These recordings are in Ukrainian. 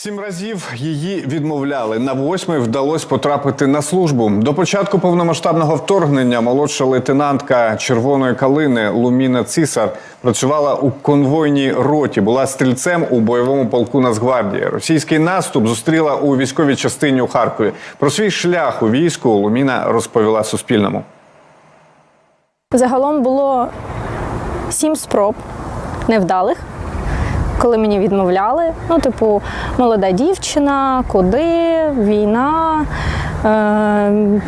Сім разів її відмовляли. На восьмий вдалося потрапити на службу. До початку повномасштабного вторгнення молодша лейтенантка Червоної калини Луміна Цісар працювала у конвойній роті. Була стрільцем у бойовому полку Нацгвардії. Російський наступ зустріла у військовій частині у Харкові. Про свій шлях у війську Луміна розповіла Суспільному. Загалом було сім спроб невдалих, коли мені відмовляли. Ну, типу, молода дівчина, куди, війна. Е-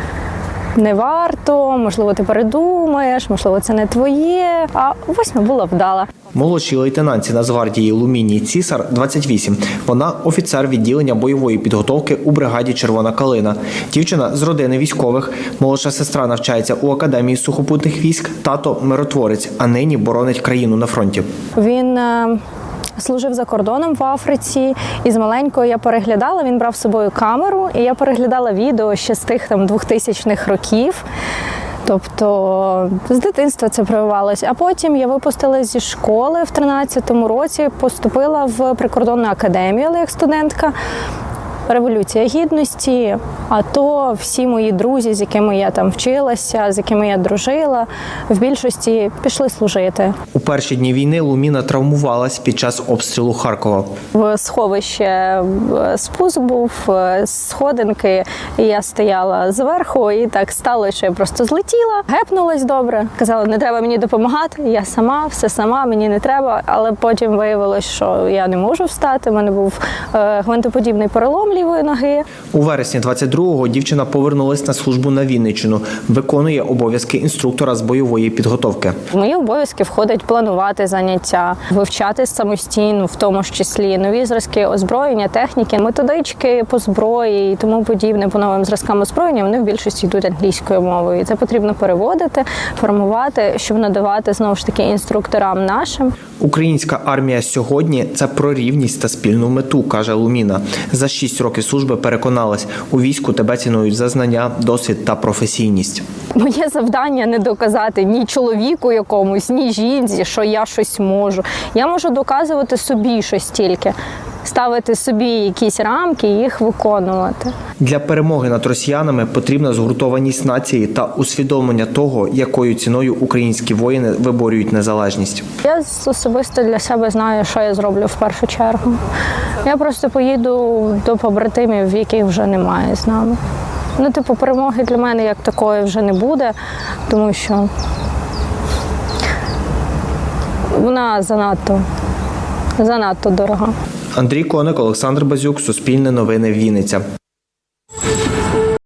не варто, можливо, ти передумаєш, можливо, це не твоє. А восьма була вдала. Молодшій лейтенантці Нацгвардії Лумінії Цісар 28. Вона офіцер відділення бойової підготовки у бригаді Червона калина. Дівчина з родини військових. Молодша сестра навчається у академії сухопутних військ. Тато миротворець, а нині боронить країну на фронті. Він е, служив за кордоном в Африці, і з маленького я переглядала. Він брав з собою камеру, і я переглядала відео ще з тих там 2000-х років. Тобто з дитинства це прививалось. А потім я випустилась зі школи в 13-му році, поступила в прикордонну академію, але як студентка. Революція гідності, а то всі мої друзі, з якими я там вчилася, з якими я дружила, в більшості пішли служити. У перші дні війни Луміна травмувалась під час обстрілу Харкова. В сховище е, спуск був е, сходинки, і я стояла зверху, і так стало, що я просто злетіла, гепнулась добре. Казала, не треба мені допомагати. Я сама, все сама, мені не треба. Але потім виявилось, що я не можу встати. У мене був е, гвинтоподібний перелом лівої ноги. У вересні 22-го дівчина повернулась на службу на Вінниччину, виконує обов'язки інструктора з бойової підготовки. В мої обов'язки входить планувати заняття, вивчати самостійно, в тому ж числі нові зразки озброєння, техніки, методички по зброї і тому подібне по новим зразкам озброєння. Вони в більшості йдуть англійською мовою. І це потрібно переводити, формувати, щоб надавати знову ж таки інструкторам нашим. Українська армія сьогодні це про рівність та спільну мету, каже Луміна. За шість років служби переконалась, у війську тебе цінують за знання, досвід та професійність. Моє завдання не доказати ні чоловіку якомусь, ні жінці, що я щось можу. Я можу доказувати собі щось тільки, ставити собі якісь рамки і їх виконувати. Для перемоги над росіянами потрібна згуртованість нації та усвідомлення того, якою ціною українські воїни виборюють незалежність. Я особисто для себе знаю, що я зроблю в першу чергу. Я просто поїду до побратимів, яких вже немає з нами. Ну, типу, перемоги для мене як такої вже не буде, тому що вона занадто, занадто дорога. Андрій Коник, Олександр Базюк, Суспільне новини Вінниця.